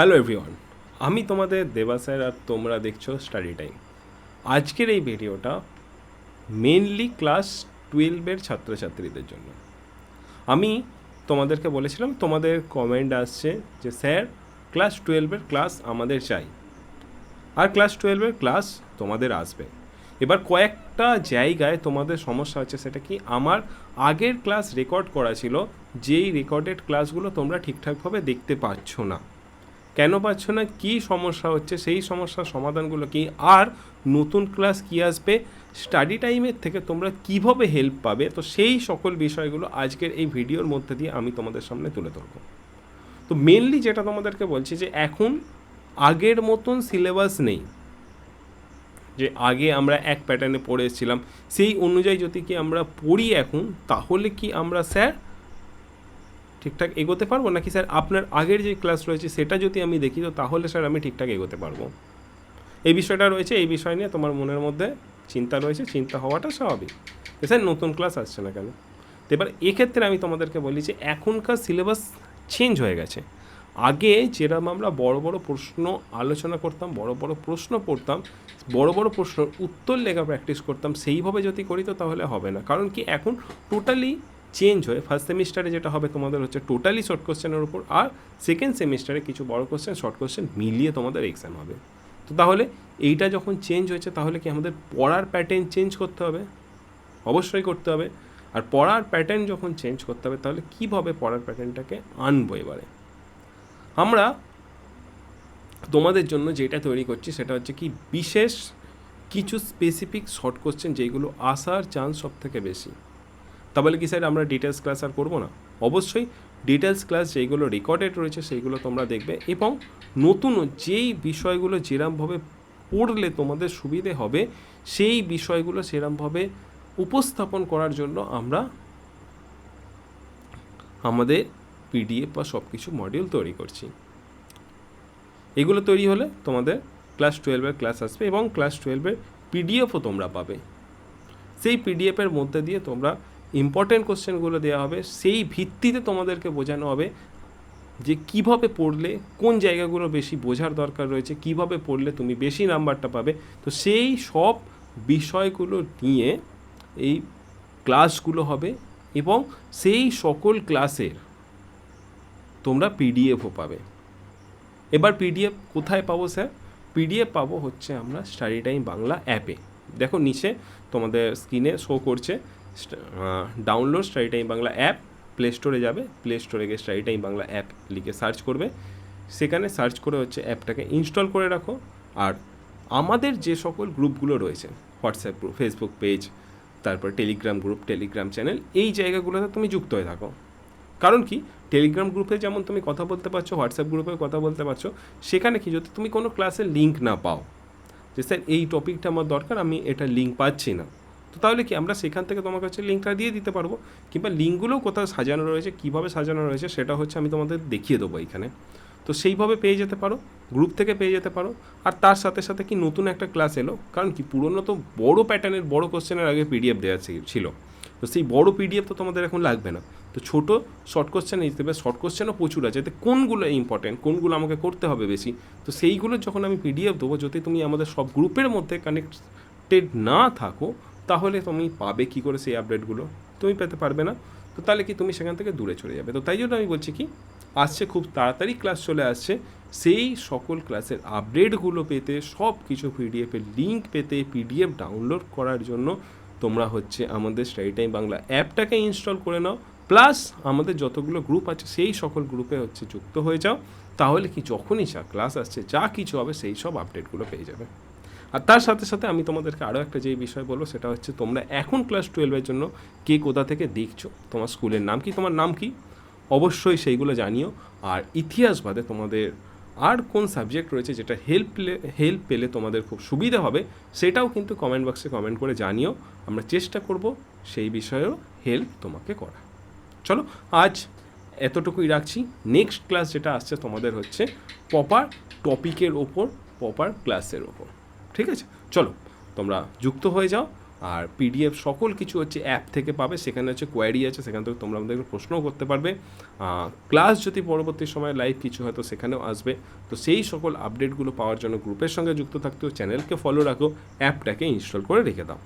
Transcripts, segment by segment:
Hello everyone আমি তোমাদের দেবা স্যার আর তোমরা দেখছ স্টাডি টাইম আজকের এই ভিডিওটা মেনলি ক্লাস টুয়েলভের ছাত্রছাত্রীদের জন্য। আমি তোমাদেরকে বলেছিলাম, তোমাদের কমেন্ট আসছে যে, স্যার ক্লাস টুয়েলভের ক্লাস আমাদের চাই। আর ক্লাস টুয়েলভের ক্লাস তোমাদের আসবে। এবার কয়েকটা জায়গায় তোমাদের সমস্যা হচ্ছে সেটা কি, আমার আগের ক্লাস রেকর্ড করা ছিল, যেই রেকর্ডেড ক্লাসগুলো তোমরা ঠিকঠাকভাবে দেখতে পাচ্ছ না। কেন পাচ্ছ না? কী সমস্যা হচ্ছে? সেই সমস্যার সমাধানগুলো কি? আর নতুন ক্লাস কী আসবে? স্টাডি টাইমের থেকে তোমরা কীভাবে হেল্প পাবে? তো সেই সকল বিষয়গুলো আজকের এই ভিডিওর মধ্যে দিয়ে আমি তোমাদের সামনে তুলে ধরবো। তো মেনলি যেটা তোমাদেরকে বলছি যে এখন আগের মতন সিলেবাস নেই। যে আগে আমরা এক প্যাটার্নে পড়ে এসেছিলাম, সেই অনুযায়ী যদি কি আমরা পড়ি এখন, তাহলে কি আমরা স্যার ঠিকঠাক এগোতে পারব? নাকি স্যার আপনার আগের যে ক্লাস রয়েছে সেটা যদি আমি দেখি, তো তাহলে স্যার আমি ঠিকঠাক এগোতে পারব? এই বিষয়টা রয়েছে, এই বিষয় নিয়ে তোমার মনের মধ্যে চিন্তা রয়েছে, চিন্তা হওয়াটা স্বাভাবিক। স্যার, নতুন ক্লাস আসছে না কেন? তো এবার এক্ষেত্রে আমি তোমাদেরকে বলি যে এখনকার সিলেবাস চেঞ্জ হয়ে গেছে। আগে যেরকম আমরা বড় বড় প্রশ্ন আলোচনা করতাম, বড় বড় প্রশ্ন পড়তাম, বড় বড় প্রশ্ন উত্তর লেখা প্র্যাকটিস করতাম, সেইভাবে যদি করি, তো তাহলে হবে না। কারণ কি, এখন টোটালি চেঞ্জ হয়ে ফার্স্ট সেমিস্টারে যেটা হবে তোমাদের হচ্ছে টোটালি শর্ট কোশ্চেনের উপর, আর সেকেন্ড সেমিস্টারে কিছু বড় কোশ্চেন শর্ট কোশ্চেন মিলিয়ে তোমাদের এক্সাম হবে। তো তাহলে এইটা যখন চেঞ্জ হয়েছে, তাহলে কি আমাদের পড়ার প্যাটার্ন চেঞ্জ করতে হবে? অবশ্যই করতে হবে। আর পড়ার প্যাটার্ন যখন চেঞ্জ করতে হবে, তাহলে কীভাবে পড়ার প্যাটার্নটাকে আনব এবারে? আমরা তোমাদের জন্য যেটা তৈরি করছি, সেটা হচ্ছে কি বিশেষ কিছু স্পেসিফিক শর্ট কোশ্চেন যেগুলো আসার চান্স সব থেকে বেশি। তাহলে কি স্যার আমরা ডিটেলস ক্লাস আর করব না? অবশ্যই ডিটেলস ক্লাস যেইগুলো রেকর্ডেড রয়েছে সেইগুলো তোমরা দেখবে এবং নতুন যেই বিষয়গুলো যেরমভাবে পড়লে তোমাদের সুবিধে হবে, সেই বিষয়গুলো সেরমভাবে উপস্থাপন করার জন্য আমরা আমাদের পিডিএফ বা সব কিছু মডিউল তৈরি করছি। এগুলো তৈরি হলে তোমাদের ক্লাস টুয়েলভের ক্লাস আসবে এবং ক্লাস টুয়েলভের পিডিএফও তোমরা পাবে। সেই পিডিএফের মধ্যে দিয়ে তোমরা ইম্পর্টেন্ট কোশ্চেনগুলো দেওয়া হবে, সেই ভিত্তিতে তোমাদেরকে বোঝানো হবে যে কীভাবে পড়লে, কোন জায়গাগুলো বেশি বোঝার দরকার রয়েছে, কীভাবে পড়লে তুমি বেশি নাম্বারটা পাবে। তো সেই সব বিষয়গুলো নিয়ে এই ক্লাসগুলো হবে এবং সেই সকল ক্লাসের তোমরা পিডিএফও পাবে। এবার পিডিএফ কোথায় পাবো, স্যার? পিডিএফ পাবো হচ্ছে আমরা স্টাডি টাইম বাংলা অ্যাপে। দেখো নিচে তোমাদের স্ক্রিনে শো করছে। Download study time Bangla app play স্টোরে যাবে প্লে স্টোরে গিয়ে স্টাডি টাইম বাংলা অ্যাপ লিখে সার্চ করবে। সেখানে সার্চ করে হচ্ছে অ্যাপটাকে ইনস্টল করে রাখো। আর আমাদের যে সকল গ্রুপগুলো রয়েছে হোয়াটসঅ্যাপ গ্রুপ ফেসবুক পেজ তারপর টেলিগ্রাম গ্রুপ টেলিগ্রাম চ্যানেল এই জায়গাগুলোতে তুমি যুক্ত হয়ে থাকো। কারণ কি? টেলিগ্রাম গ্রুপে যেমন তুমি কথা বলতে পারছ হোয়াটসঅ্যাপ গ্রুপে কথা বলতে পারছ, সেখানে কি? যদি তুমি কোনো ক্লাসের লিঙ্ক না পাও, যে স্যার এই টপিকটা আমার দরকার, আমি এটা লিঙ্ক পাচ্ছি না। তো তাহলে কি আমরা সেখান থেকে তোমার কাছে লিঙ্কটা দিয়ে দিতে পারব? কিংবা লিঙ্কগুলো কোথাও সাজানো রয়েছে, কীভাবে সাজানো রয়েছে সেটা হচ্ছে আমি তোমাদের দেখিয়ে দেবো এইখানে। তো সেইভাবে পেয়ে যেতে পারো গ্রুপ থেকে পেয়ে যেতে পারো। আর তার সাথে সাথে কি নতুন একটা ক্লাস এলো? কারণ কি পুরনো তো বড় প্যাটার্নের বড় কোশ্চেনের আগে পিডিএফ দেওয়া ছিল। তো সেই বড় পিডিএফ তো তোমাদের এখন লাগবে না। তো ছোটো শর্ট কোশ্চেন হিসেবে শর্ট কোশ্চেনও প্রচুর আছে। এতে কোনগুলো ইম্পর্টেন্ট কোনগুলো আমাকে করতে হবে বেশি? তো সেইগুলো যখন আমি পিডিএফ দেবো, যদি তুমি আমাদের সব গ্রুপের মধ্যে কানেক্টেড না থাকো তাহলে তুমি পাবে কী করে সেই আপডেটগুলো তুমি পেতে পারবে না। তো তাহলে কি তুমি সেখান থেকে দূরে চলে যাবে? তো তাই জন্য আমি বলছি কি, আসছে খুব তাড়াতাড়ি ক্লাস চলে আসছে। সেই সকল ক্লাসের আপডেটগুলো পেতে সব কিছু পিডিএফের লিঙ্ক পেতে পিডিএফ ডাউনলোড করার জন্য তোমরা হচ্ছে আমাদের স্টাডি টাইম বাংলা অ্যাপটাকে ইনস্টল করে নাও। প্লাস আমাদের যতগুলো গ্রুপ আছে, সেই সকল গ্রুপে হচ্ছে যুক্ত হয়ে যাও। তাহলে কি যখনই যা ক্লাস আসছে, যা কিছু হবে, সেই সব আপডেটগুলো পেয়ে যাবে। আর তার সাথে সাথে আমি তোমাদেরকে আরও একটা যেই বিষয় বলব, সেটা হচ্ছে তোমরা এখন ক্লাস টুয়েলভের জন্য কে কোথা থেকে দেখছ? তোমার স্কুলের নাম কি? তোমার নাম কি? অবশ্যই সেইগুলো জানিও। আর ইতিহাস বাদে তোমাদের আর কোন সাবজেক্ট রয়েছে যেটা হেল্প হেল্প পেলে তোমাদের খুব সুবিধা হবে, সেটাও কিন্তু কমেন্ট বক্সে কমেন্ট করে জানিও। আমরা চেষ্টা করব সেই বিষয়েও হেল্প তোমাকে করা চলো, আজ এতটুকুই রাখছি। নেক্সট ক্লাস যেটা আসছে তোমাদের হচ্ছে প্রপার টপিকের ওপর প্রপার ক্লাসের ওপর। ঠিক আছে? চলো, তোমরা যুক্ত হয়ে যাও। আর পিডিএফ সকল কিছু হচ্ছে অ্যাপ থেকে পাবে। সেখানে হচ্ছে কোয়ারি আছে, সেখান থেকে তোমরা আমাদের প্রশ্নও করতে পারবে। ক্লাস যদি পরবর্তী সময়ে লাইভ কিছু হয়তো সেখানেও আসবে। তো সেই সকল আপডেটগুলো পাওয়ার জন্য গ্রুপের সঙ্গে যুক্ত থাকতে চ্যানেলকে ফলো রাখো অ্যাপটাকে ইনস্টল করে রেখে দাও।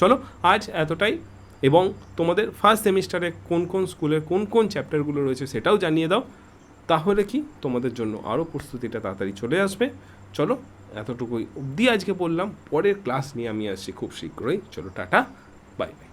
চলো, আজ এতটাই। এবং তোমাদের ফার্স্ট সেমিস্টারে কোন কোন স্কুলের কোন কোন চ্যাপ্টারগুলো রয়েছে সেটাও জানিয়ে দাও। তাহলে কি তোমাদের জন্য আরও প্রস্তুতিটা তাড়াতাড়ি চলে আসবে। চলো, এতটুকুই অবধি আজকে বললাম। পরের ক্লাস নিয়ে আমি আসছি খুব শীঘ্রই। চলো, টাটা। Bye bye